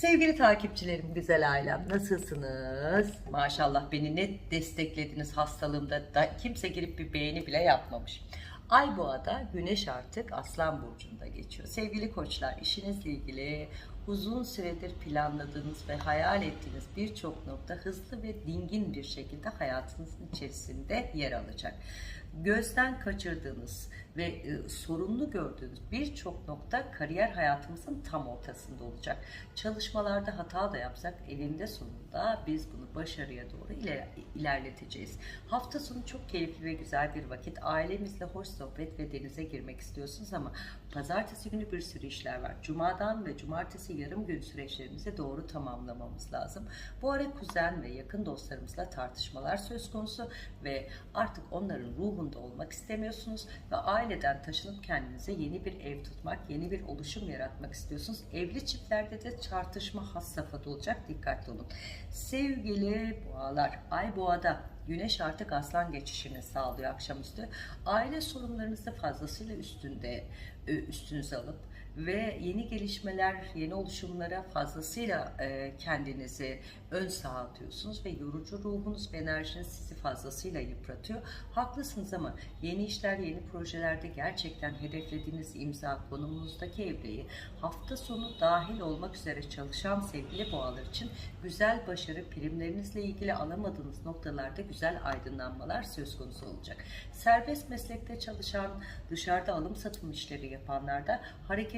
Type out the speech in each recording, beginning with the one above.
Sevgili takipçilerim, güzel ailem nasılsınız? Maşallah beni ne desteklediniz hastalığımda. Da, kimse girip bir beğeni bile yapmamış. Ay boğada güneş artık aslan burcunda geçiyor. Sevgili koçlar işinizle ilgili uzun süredir planladığınız ve hayal ettiğiniz birçok nokta hızlı ve dingin bir şekilde hayatınızın içerisinde yer alacak. Gözden kaçırdığınız ve e, sorunlu gördüğünüz birçok nokta kariyer hayatımızın tam ortasında olacak. Çalışmalarda hata da yapsak elinde sonunda biz bunu başarıya doğru iler- ilerleteceğiz. Hafta sonu çok keyifli ve güzel bir vakit. Ailemizle hoş sohbet ve denize girmek istiyorsunuz ama pazartesi günü bir sürü işler var. Cumadan ve cumartesi yarım gün süreçlerimizi doğru tamamlamamız lazım. Bu ara kuzen ve yakın dostlarımızla tartışmalar söz konusu ve artık onların ruhunda olmak istemiyorsunuz ve aileden taşınıp kendinize yeni bir ev tutmak, yeni bir oluşum yaratmak istiyorsunuz. Evli çiftlerde de tartışma has safhada olacak. Dikkatli olun. Sevgili boğalar, ay boğada Güneş artık aslan geçişini sağlıyor akşamüstü. Aile sorunlarınızı fazlasıyla üstünde e, üstünüze alıp ve yeni gelişmeler, yeni oluşumlara fazlasıyla e, kendinizi ön sağa atıyorsunuz ve yorucu ruhunuz ve enerjiniz sizi fazlasıyla yıpratıyor. Haklısınız ama yeni işler, yeni projelerde gerçekten hedeflediğiniz imza konumunuzdaki evreyi hafta sonu dahil olmak üzere çalışan sevgili boğalar için güzel başarı primlerinizle ilgili alamadığınız noktalarda güzel aydınlanmalar söz konusu olacak. Serbest meslekte çalışan, dışarıda alım satım işleri yapanlarda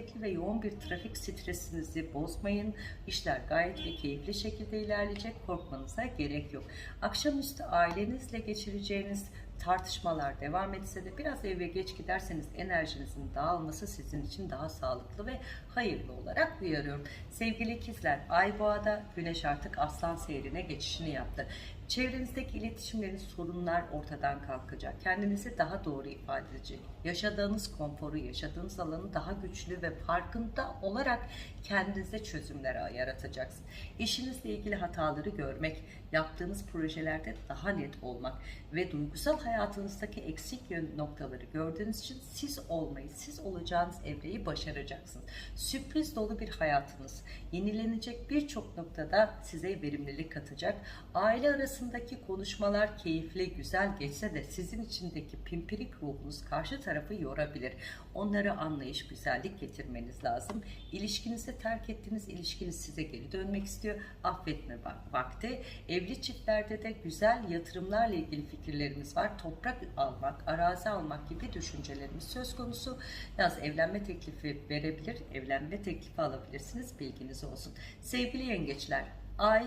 hareketli ve yoğun bir trafik stresinizi bozmayın. İşler gayet ve keyifli şekilde ilerleyecek. Korkmanıza gerek yok. Akşamüstü ailenizle geçireceğiniz tartışmalar devam etse de biraz eve geç giderseniz enerjinizin dağılması sizin için daha sağlıklı ve hayırlı olarak uyarıyorum. Sevgili ikizler, Ay Boğa'da Güneş artık Aslan seyrine geçişini yaptı. Çevrenizdeki iletişimleriniz sorunlar ortadan kalkacak. Kendinizi daha doğru ifade edecek. Yaşadığınız konforu, yaşadığınız alanı daha güçlü ve farkında olarak kendinize çözümler yaratacaksınız. İşinizle ilgili hataları görmek, yaptığınız projelerde daha net olmak ve duygusal hayatınızdaki eksik noktaları gördüğünüz için siz olmayı, siz olacağınız evreyi başaracaksınız. Sürpriz dolu bir hayatınız, yenilenecek birçok noktada size verimlilik katacak. Aile arasındaki konuşmalar keyifli, güzel geçse de sizin içindeki pimpirik ruhunuz karşı tarafı yorabilir. Onları anlayış, güzellik getirmeniz lazım. İlişkinizi terk ettiğiniz ilişkiniz size geri dönmek istiyor. Affetme va- vakti. Evli çiftlerde de güzel yatırımlarla ilgili fikirlerimiz var. Toprak almak, arazi almak gibi düşüncelerimiz söz konusu. Yalnız evlenme teklifi verebilir, evlenme teklifi alabilirsiniz. Bilginiz olsun. Sevgili yengeçler, ay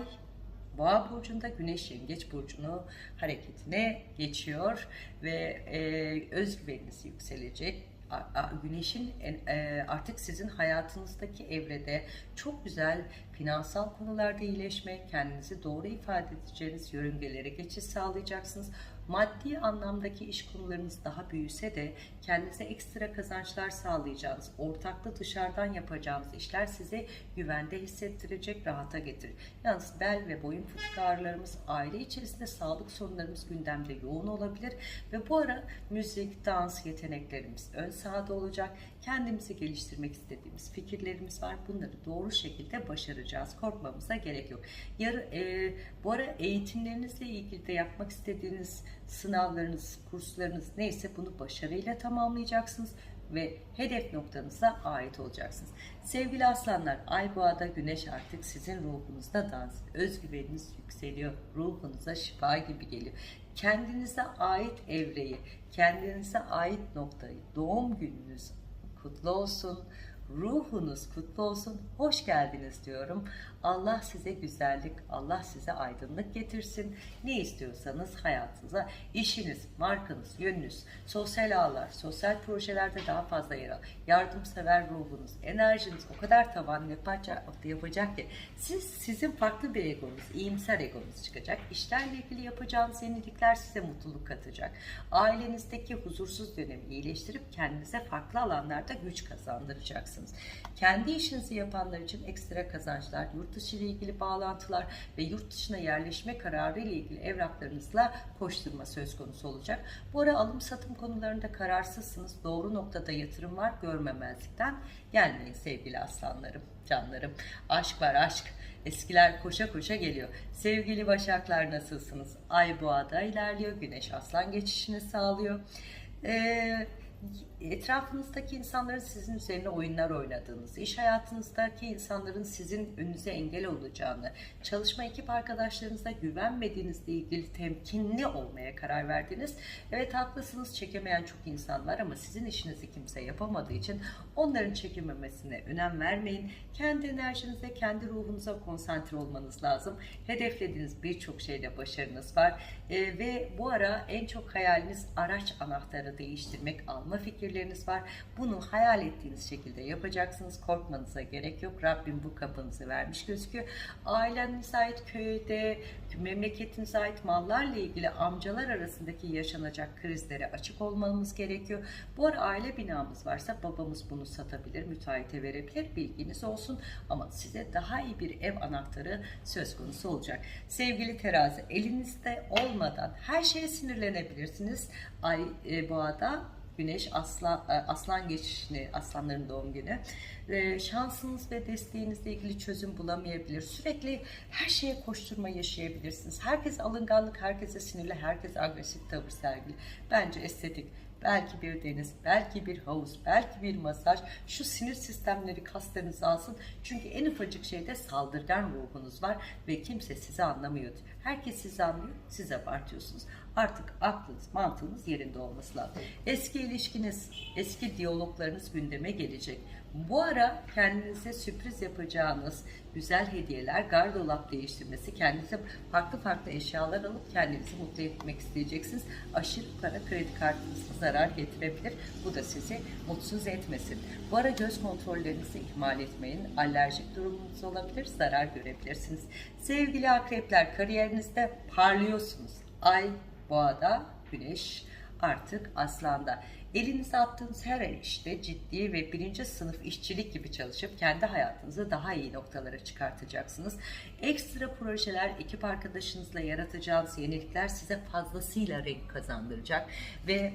Boğa burcunda Güneş Yengeç burcunu hareketine geçiyor ve e, özgüveniniz yükselecek. Güneşin en- e, artık sizin hayatınızdaki evrede çok güzel finansal konularda iyileşme, kendinizi doğru ifade edeceğiniz yörüngelere geçiş sağlayacaksınız. Maddi anlamdaki iş konularınız daha büyüse de kendinize ekstra kazançlar sağlayacağınız, ortaklı dışarıdan yapacağınız işler size güvende hissettirecek, rahata getirir. Yalnız bel ve boyun fıtık ağrılarımız, aile içerisinde sağlık sorunlarımız gündemde yoğun olabilir ve bu ara müzik, dans yeteneklerimiz ön sahada olacak. Kendimizi geliştirmek istediğimiz fikirlerimiz var. Bunları doğru şekilde başaracağız. Korkmamıza gerek yok. Yarı, e, bu ara eğitimlerinizle ilgili de yapmak istediğiniz sınavlarınız, kurslarınız neyse bunu başarıyla tamamlayacaksınız ve hedef noktanıza ait olacaksınız. Sevgili aslanlar, Ay Boğa'da Güneş artık sizin ruhunuzda dans. Özgüveniniz yükseliyor. Ruhunuza şifa gibi geliyor. Kendinize ait evreyi, kendinize ait noktayı, doğum gününüz kutlu olsun. Ruhunuz kutlu olsun. Hoş geldiniz diyorum. Allah size güzellik, Allah size aydınlık getirsin. Ne istiyorsanız hayatınıza, işiniz, markanız, yönünüz, sosyal ağlar, sosyal projelerde daha fazla yer al. Yardımsever ruhunuz, enerjiniz o kadar tavan yapacak, yapacak ki siz sizin farklı bir egonuz, iyimser egonuz çıkacak. İşlerle ilgili yapacağınız yenilikler size mutluluk katacak. Ailenizdeki huzursuz dönemi iyileştirip kendinize farklı alanlarda güç kazandıracaksınız. Kendi işinizi yapanlar için ekstra kazançlar, yurt dışı ile ilgili bağlantılar ve yurt dışına yerleşme kararı ile ilgili evraklarınızla koşturma söz konusu olacak. Bu ara alım satım konularında kararsızsınız. Doğru noktada yatırım var. Görmemezlikten gelmeyin sevgili aslanlarım. canlarım. Aşk var aşk. Eskiler koşa koşa geliyor. Sevgili Başaklar nasılsınız? Ay boğada ilerliyor. Güneş aslan geçişini sağlıyor. Ee, etrafınızdaki insanların sizin üzerine oyunlar oynadığınızı, iş hayatınızdaki insanların sizin önünüze engel olacağını, çalışma ekip arkadaşlarınıza güvenmediğinizle ilgili temkinli olmaya karar verdiniz. Evet haklısınız çekemeyen çok insan var ama sizin işinizi kimse yapamadığı için onların çekememesine önem vermeyin. Kendi enerjinize, kendi ruhunuza konsantre olmanız lazım. Hedeflediğiniz birçok şeyde başarınız var. Ee, ve bu ara en çok hayaliniz araç anahtarı değiştirmek, alma fikirleriniz var. Bunu hayal ettiğiniz şekilde yapacaksınız. Korkmanıza gerek yok. Rabbim bu kapınızı vermiş gözüküyor. Ailenize ait köyde, memleketinize ait mallarla ilgili amcalar arasındaki yaşanacak krizlere açık olmamız gerekiyor. Bu ara aile binamız varsa babamız bunu satabilir, müteahhite verebilir. Bilginiz olsun ama size daha iyi bir ev anahtarı söz konusu olacak. Sevgili terazi elinizde olmadan her şeye sinirlenebilirsiniz. Ay e, boğada Güneş aslan, e, aslan geçişini, aslanların doğum günü. E, şansınız ve desteğinizle ilgili çözüm bulamayabilir. Sürekli her şeye koşturma yaşayabilirsiniz. Herkes alınganlık, herkese sinirli, herkes agresif tavır sergili. Bence estetik. Belki bir deniz, belki bir havuz, belki bir masaj. Şu sinir sistemleri kaslarınızı alsın. Çünkü en ufacık şeyde saldırgan ruhunuz var ve kimse sizi anlamıyor. Herkes sizi anlıyor, siz abartıyorsunuz. Artık aklınız, mantığınız yerinde olması lazım. Eski ilişkiniz, eski diyaloglarınız gündeme gelecek. Bu ara kendinize sürpriz yapacağınız güzel hediyeler, gardırop değiştirmesi, kendinize farklı farklı eşyalar alıp kendinizi mutlu etmek isteyeceksiniz. Aşırı para kredi kartınıza zarar getirebilir. Bu da sizi mutsuz etmesin. Bu ara göz kontrollerinizi ihmal etmeyin. Alerjik durumunuz olabilir, zarar görebilirsiniz. Sevgili akrepler, kariyerinizde parlıyorsunuz. Ay boğada, güneş artık aslanda. Elinize attığınız her işte ciddi ve birinci sınıf işçilik gibi çalışıp kendi hayatınızı daha iyi noktalara çıkartacaksınız. Ekstra projeler, ekip arkadaşınızla yaratacağınız yenilikler size fazlasıyla renk kazandıracak ve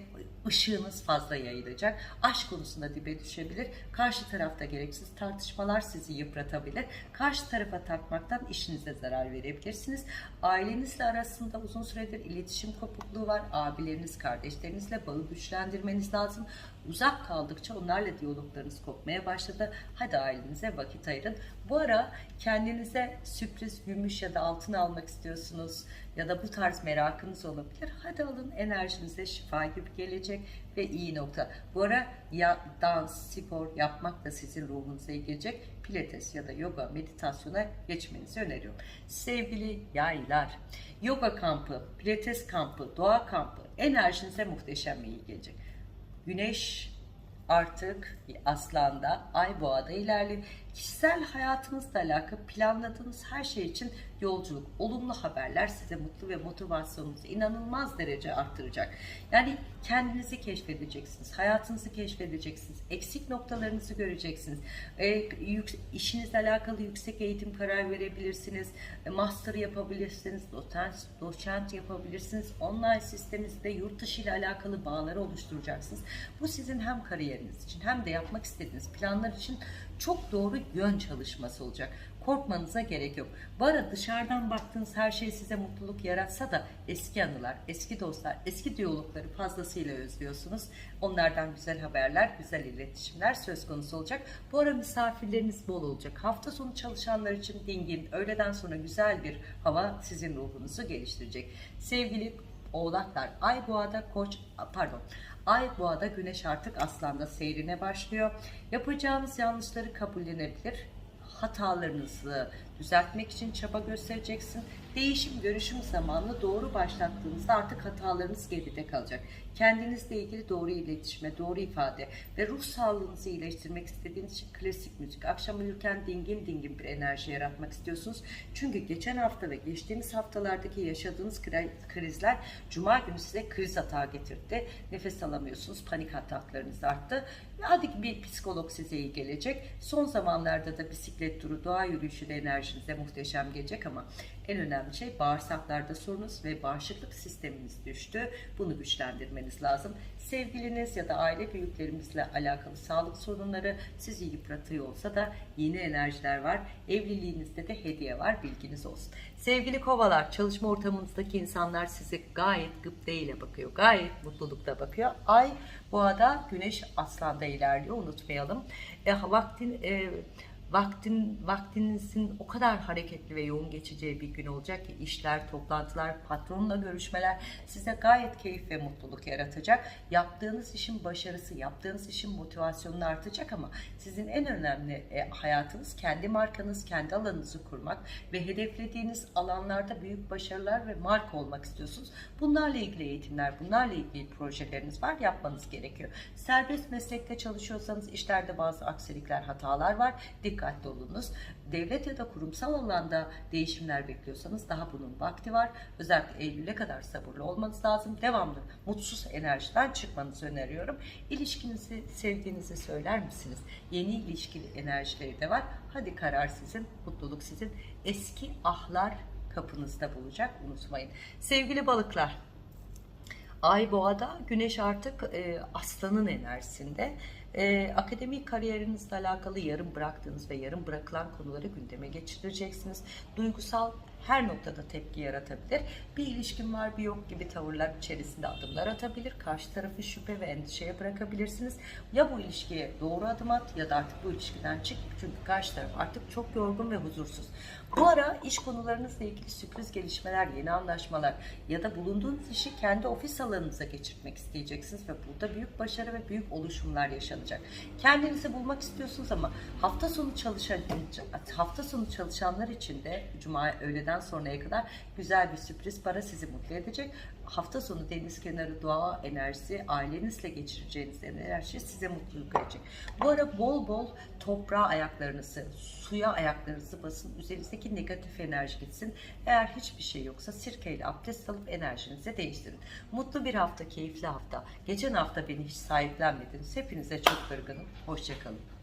ışığınız fazla yayılacak. Aşk konusunda dibe düşebilir. Karşı tarafta gereksiz tartışmalar sizi yıpratabilir. Karşı tarafa takmaktan işinize zarar verebilirsiniz. Ailenizle arasında uzun süredir iletişim kopukluğu var. Abileriniz, kardeşlerinizle bağı güçlendirmeniz lazım. Uzak kaldıkça onlarla diyaloglarınız kopmaya başladı. Hadi ailenize vakit ayırın. Bu ara kendinize sürpriz gümüş ya da altın almak istiyorsunuz ya da bu tarz merakınız olabilir. Hadi alın enerjinize şifa gibi gelecek ve iyi nokta. Bu ara ya dans, spor yapmak da sizin ruhunuza iyi gelecek. Pilates ya da yoga, meditasyona geçmenizi öneriyorum. Sevgili yaylar, yoga kampı, pilates kampı, doğa kampı enerjinize muhteşem iyi gelecek. Güneş artık aslanda ay boğada ilerliyor. Kişisel hayatınızla alakalı planladığınız her şey için yolculuk, olumlu haberler size mutlu ve motivasyonunuzu inanılmaz derece arttıracak. Yani kendinizi keşfedeceksiniz, hayatınızı keşfedeceksiniz, eksik noktalarınızı göreceksiniz. E, yük, işinizle alakalı yüksek eğitim karar verebilirsiniz, e, master yapabilirsiniz, doçent, doçent yapabilirsiniz. Online sisteminizde yurt dışı ile alakalı bağları oluşturacaksınız. Bu sizin hem kariyeriniz için hem de yapmak istediğiniz planlar için çok doğru yön çalışması olacak. Korkmanıza gerek yok. Bu ara dışarıdan baktığınız her şey size mutluluk yaratsa da eski anılar, eski dostlar, eski diyalogları fazlasıyla özlüyorsunuz. Onlardan güzel haberler, güzel iletişimler söz konusu olacak. Bu ara misafirleriniz bol olacak. Hafta sonu çalışanlar için dingin, öğleden sonra güzel bir hava sizin ruhunuzu geliştirecek. Sevgili oğlaklar, ay boğada koç, pardon, Ay boğada güneş artık aslanda seyrine başlıyor. Yapacağınız yanlışları kabullenebilir. Hatalarınızı düzeltmek için çaba göstereceksin. Değişim, görüşüm zamanını doğru başlattığınızda artık hatalarınız geride kalacak. Kendinizle ilgili doğru iletişime, doğru ifade ve ruh sağlığınızı iyileştirmek istediğiniz için klasik müzik. Akşam uyurken dingin dingin bir enerji yaratmak istiyorsunuz. Çünkü geçen hafta ve geçtiğimiz haftalardaki yaşadığınız krizler Cuma günü size kriz hata getirdi. Nefes alamıyorsunuz, panik ataklarınız arttı. Hadi bir psikolog size iyi gelecek. Son zamanlarda da bisiklet turu, doğa yürüyüşü de enerjinize muhteşem gelecek ama en önemli şey bağırsaklarda sorunuz ve bağışıklık sisteminiz düştü. Bunu güçlendirmeniz lazım. Sevgiliniz ya da aile büyüklerimizle alakalı sağlık sorunları sizi yıpratıyor olsa da yeni enerjiler var. Evliliğinizde de hediye var. Bilginiz olsun. Sevgili kovalar, çalışma ortamınızdaki insanlar sizi gayet gıpteyle bakıyor. Gayet mutlulukla bakıyor. Ay boğada, güneş aslanda ilerliyor. Unutmayalım. E, vaktin e, vaktin vaktinizin o kadar hareketli ve yoğun geçeceği bir gün olacak ki işler, toplantılar, patronla görüşmeler size gayet keyif ve mutluluk yaratacak. Yaptığınız işin başarısı, yaptığınız işin motivasyonunu artacak ama sizin en önemli e, hayatınız kendi markanız, kendi alanınızı kurmak ve hedeflediğiniz alanlarda büyük başarılar ve marka olmak istiyorsunuz. Bunlarla ilgili eğitimler, bunlarla ilgili projeleriniz var, yapmanız gerekiyor. Serbest meslekte çalışıyorsanız işlerde bazı aksilikler, hatalar var. Dikkatli olunuz. Devlet ya da kurumsal alanda değişimler bekliyorsanız daha bunun vakti var. Özellikle Eylül'e kadar sabırlı olmanız lazım. Devamlı mutsuz enerjiden çıkmanızı öneriyorum. İlişkinizi sevdiğinizi söyler misiniz? Yeni ilişkili enerjileri de var. Hadi karar sizin, mutluluk sizin. Eski ahlar kapınızda bulacak unutmayın. Sevgili balıklar, Ay boğada, güneş artık e, aslanın enerjisinde. E, akademik kariyerinizle alakalı yarım bıraktığınız ve yarım bırakılan konuları gündeme geçireceksiniz. Duygusal her noktada tepki yaratabilir. Bir ilişkin var bir yok gibi tavırlar içerisinde adımlar atabilir. Karşı tarafı şüphe ve endişeye bırakabilirsiniz. Ya bu ilişkiye doğru adım at ya da artık bu ilişkiden çık. Çünkü karşı taraf artık çok yorgun ve huzursuz. Bu ara iş konularınızla ilgili sürpriz gelişmeler, yeni anlaşmalar ya da bulunduğunuz işi kendi ofis alanınıza geçirmek isteyeceksiniz ve burada büyük başarı ve büyük oluşumlar yaşanacak. Kendinizi bulmak istiyorsunuz ama hafta sonu çalışan hafta sonu çalışanlar için de cuma öğleden sonraya kadar güzel bir sürpriz para sizi mutlu edecek. Hafta sonu deniz kenarı doğa enerjisi, ailenizle geçireceğiniz enerji size mutluluk verecek. Bu ara bol bol toprağa ayaklarınızı, suya ayaklarınızı basın. Üzerinizdeki negatif enerji gitsin. Eğer hiçbir şey yoksa sirkeyle abdest alıp enerjinizi değiştirin. Mutlu bir hafta, keyifli hafta. Geçen hafta beni hiç sahiplenmediniz. Hepinize çok kırgınım. Hoşçakalın.